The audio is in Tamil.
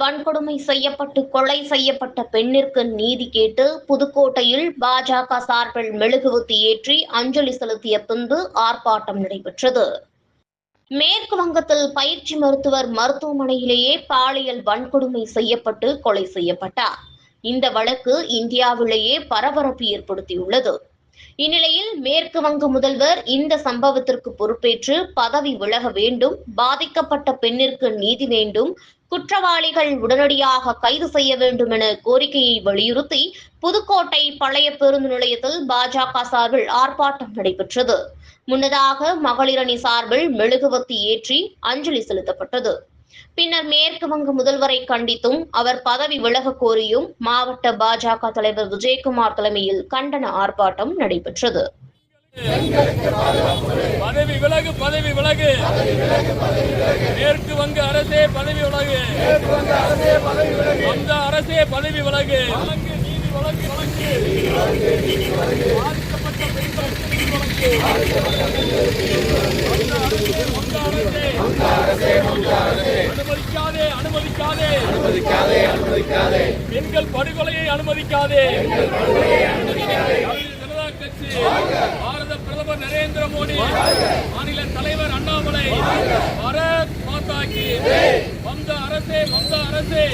வன்கொடுமை செய்யப்பட்டு கொலை செய்யப்பட்ட பெண்ணிற்கு நீதி கேட்டு புதுக்கோட்டையில் பாஜக சார்பில் மெழுகுவத்தி ஏற்றி அஞ்சலி செலுத்திய பின்பு ஆர்ப்பாட்டம் நடைபெற்றது. மேற்கு வங்கத்தில் பயிற்சி மருத்துவர் மருத்துவமனையிலேயே பாலியல் வன்கொடுமை செய்யப்பட்டு கொலை செய்யப்பட்டார். இந்த வழக்கு இந்தியாவிலேயே பரபரப்பு ஏற்படுத்தியுள்ளது. இந்நிலையில் மேற்கு வங்க முதல்வர் இந்த சம்பவத்திற்கு பொறுப்பேற்று பதவி விலக வேண்டும் பாதிக்கப்பட்ட பெண்ணிற்கு நீதி வேண்டும் குற்றவாளிகள் உடனடியாக கைது செய்ய வேண்டும் என கோரிக்கையை வலியுறுத்தி புதுக்கோட்டை பழைய பேருந்து நிலையத்தில் பாஜக சார்பில் ஆர்ப்பாட்டம் நடைபெற்றது. முன்னதாக மகளிரணி சார்பில் மெழுகுவர்த்தி ஏற்றி அஞ்சலி செலுத்தப்பட்டது. பின்னர் மேற்கு வங்க முதல்வரை கண்டித்தும் அவர் பதவி விலக கோரியும் மாவட்ட பாஜக தலைவர் விஜயகுமார் தலைமையில் கண்டன ஆர்ப்பாட்டம் நடைபெற்றது. பதவி விலகு பதவி விலகு. மேற்கு வங்க அரசே பதவி விலகு. அந்த அரசே பதவி விலகு. வழங்கு நீதி வழங்கு பாதிக்கப்பட்ட பெண்களுக்கு நீதி வழங்கு அந்த அரசே, அந்த அரசே, அனுமதிக்காதே அனுமதிக்காதே அனுமதிக்காதே. பெண்கள் படுகொலையை அனுமதிக்காதே. ஜனதா கட்சி பாரத பிரதமர் நரேந்திர மோடி மாநில தலைவர் அண்ணாமலை பாரத் மாதா கி வந்த அரசே வந்த அரசே.